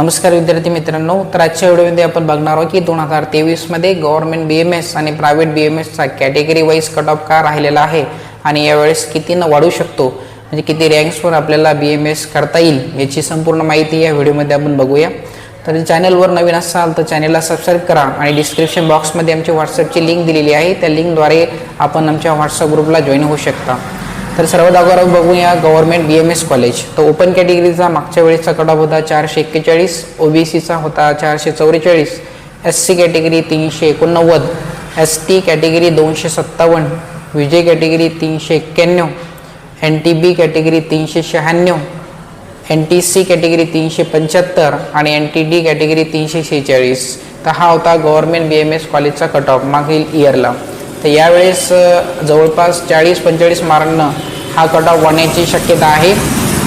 नमस्कार विद्यार्थी मित्रांनो तर आजच्या व्हिडिओमध्ये आपण बघणार आहोत की दोन हजार तेवीसमध्ये गव्हर्नमेंट बी एम एस आणि प्रायव्हेट बी एम एसचा कॅटेगरी वाईज कट ऑफ का राहिलेला आहे आणि यावेळेस कितीनं वाढू शकतो? म्हणजे किती रँक्सवर आपल्याला बी एम एस करता येईल याची संपूर्ण माहिती या व्हिडिओमध्ये आपण बघूया. तर चॅनलवर नवीन असाल तर चॅनलला सबस्क्राईब करा आणि डिस्क्रिप्शन बॉक्समध्ये आमची व्हॉट्सअपची लिंक दिलेली आहे. त्या लिंकद्वारे आपण आमच्या व्हॉट्सअप ग्रुपला जॉईन होऊ शकता. तर सर्वात अगोदर बघूया government B M S college तर ओपन कॅटेगरीचा मागच्या वेळेसचा कट ऑफ होता चारशे एक्केचाळीस ओ बी सीचा होता चारशे चौवेचाळीस एस सी कॅटेगरी तीनशे एकोणनव्वद एस टी कॅटेगरी दोनशे सत्तावन्न विजय कॅटेगरी तीनशे एक्क्याण्णव एन टी बी कॅटेगरी तीनशे शहाण्णव एन टी सी कॅटेगरी तीनशे पंच्याहत्तर आणि एन टी डी कॅटेगरी तीनशे शेहेचाळीस. तर हा होता गव्हर्नमेंट बी एम एस कॉलेजचा कट ऑफ मागील इयरला तर यावेळेस जवळपास चाळीस पंचेचाळीस मार्कनं हा कट ऑफ वाढण्याची शक्यता आहे.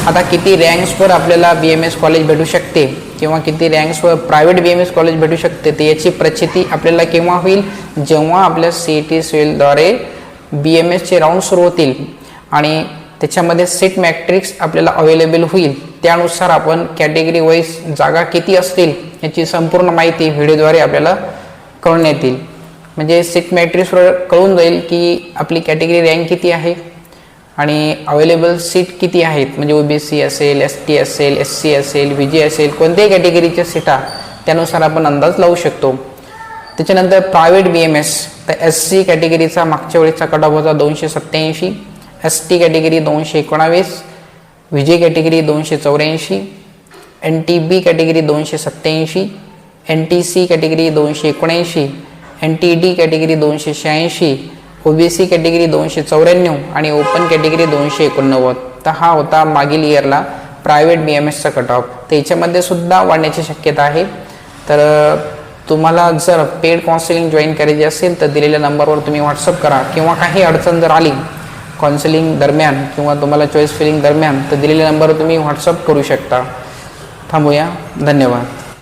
आता किती रँक्सवर आपल्याला बी एम एस कॉलेज भेटू शकते किंवा किती रँक्सवर private B M S college भेटू शकते तर याची प्रचिती आपल्याला केव्हा होईल? जेव्हा आपल्या सी ई टी सेलद्वारे बी एम एसचे राऊंड सुरू होतील आणि त्याच्यामध्ये सीट मॅट्रिक्स आपल्याला अवेलेबल होईल. त्यानुसार आपण कॅटेगरी वाईज जागा किती असतील याची संपूर्ण माहिती व्हिडिओद्वारे आपल्याला कळण्यात येईल म्हणजे सिक मॅट्रिक्सवर कळून जाईल की आपली कॅटेगरी रँक किती आहे आणि अवेलेबल सीट किती आहेत. म्हणजे ओ बी सी असेल एस टी असेल एस सी असेल व्ही जी असेल कोणत्याही कॅटेगरीच्या सीटा त्यानुसार आपण अंदाज लावू शकतो. त्याच्यानंतर प्रायव्हेट बी एम एस तर एस सी कॅटेगरीचा मागच्या वेळेचा कट ऑफ होता दोनशे सत्त्याऐंशी एस टी कॅटेगरी दोनशे एकोणावीस विजय कॅटेगरी दोनशे चौऱ्याऐंशी एन टी बी कॅटेगरी दोनशे सत्त्याऐंशी एन टी सी कॅटेगरी दोनशे एकोणऐंशी एन टी डी कॅटेगरी दोनशे शहाऐंशी ओ बी सी कॅटेगरी दोनशे चौऱ्याण्णव आणि ओपन कॅटेगरी दोनशे एकोणनव्वद. तर हा होता मागील इयरला प्रायव्हेट बी एम एसचा कट ऑफ तर याच्यामध्ये सुद्धा वाढण्याची शक्यता आहे. तर तुम्हाला जर पेड काउन्सिलिंग जॉईन करायची असेल तर दिलेल्या नंबरवर तुम्ही व्हॉट्सअप करा. किंवा काही अडचण जर आली काउन्सिलिंग दरम्यान किंवा तुम्हाला चॉईस फिलिंग दरम्यान तर दिलेल्या नंबरवर तुम्ही व्हॉट्सअप करू शकता. थांबूया. धन्यवाद.